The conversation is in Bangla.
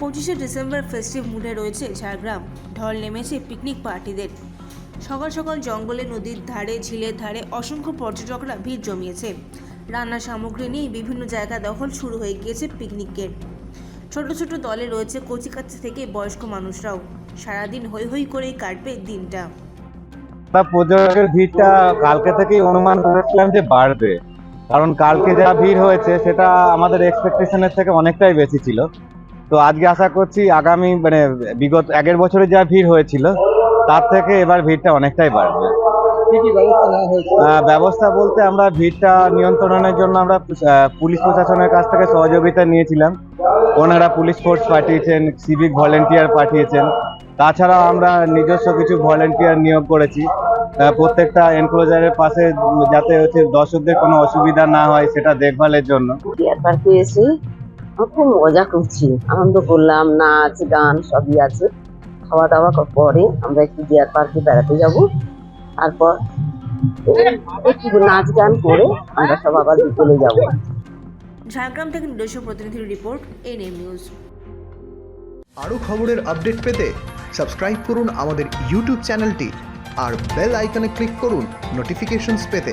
পঁচিশে ডিসেম্বর ফেস্টিভ মুডে রয়েছে ঝাড়গ্রাম। ঢল নেমেছে পিকনিক পার্টিদের সকাল সকাল জঙ্গলে, নদীর ধারে, ঝিলের ধারে অসংখ্য পর্যটকরা ভিড় জমিয়েছে। রান্নার সামগ্রী নিয়ে বিভিন্ন জায়গা দখল শুরু হয়ে গিয়েছে পিকনিকের ছোট ছোট দলে রয়েছে কচিকাচ্চা থেকে বয়স্ক মানুষরাও। সারাদিন হৈ হৈ করেই কাটবে দিনটা। পর্যটকের ভিড়টা কালকে থেকেই অনুমান করেছিলাম যে বাড়বে। কারণ কালকে যা ভিড় হয়েছে, সেটা আমাদের এক্সপেকটেশনের থেকে অনেকটাই বেশি ছিল। তো আজকে আশা করছি আগামী মানে বিগত আগের বছরে যা ভিড় হয়েছিল তার থেকে এবার ভিড়টা অনেকটাই বাড়বে। ব্যবস্থা বলতে আমরা ভিড়টা নিয়ন্ত্রণের জন্য আমরা পুলিশ প্রশাসনের কাছ থেকে সহযোগিতা নিয়েছিলাম। ওনারা পুলিশ ফোর্স পাঠিয়েছেন সিভিক ভলেন্টিয়ার পাঠিয়েছেন। তাছাড়াও আমরা নিজস্ব কিছু ভলেন্টিয়ার নিয়োগ করেছি। প্রত্যেকটা এনক্লোজারের পাশে যাতে হচ্ছে দর্শকদের কোনো অসুবিধা না হয় সেটা দেখভালের জন্য। খুব মজা করছি। আনন্দ করলাম নাচ গান সবই আছে। খাওয়া দাওয়া পরে আমরা একটু ডিয়ার পার্কে বেড়াতে যাব। তারপর একটু নাচ গান করে আমরা সব আবার বিকেলে যাব। ঝাড়গ্রাম থেকে নিজস্ব প্রতিনিধির রিপোর্ট এনএম নিউজ। আরও খবরের আপডেট পেতে সাবস্ক্রাইব করুন আমাদের ইউটিউব চ্যানেলটি আর বেল আইকনে ক্লিক করুন নোটিফিকেশনস পেতে।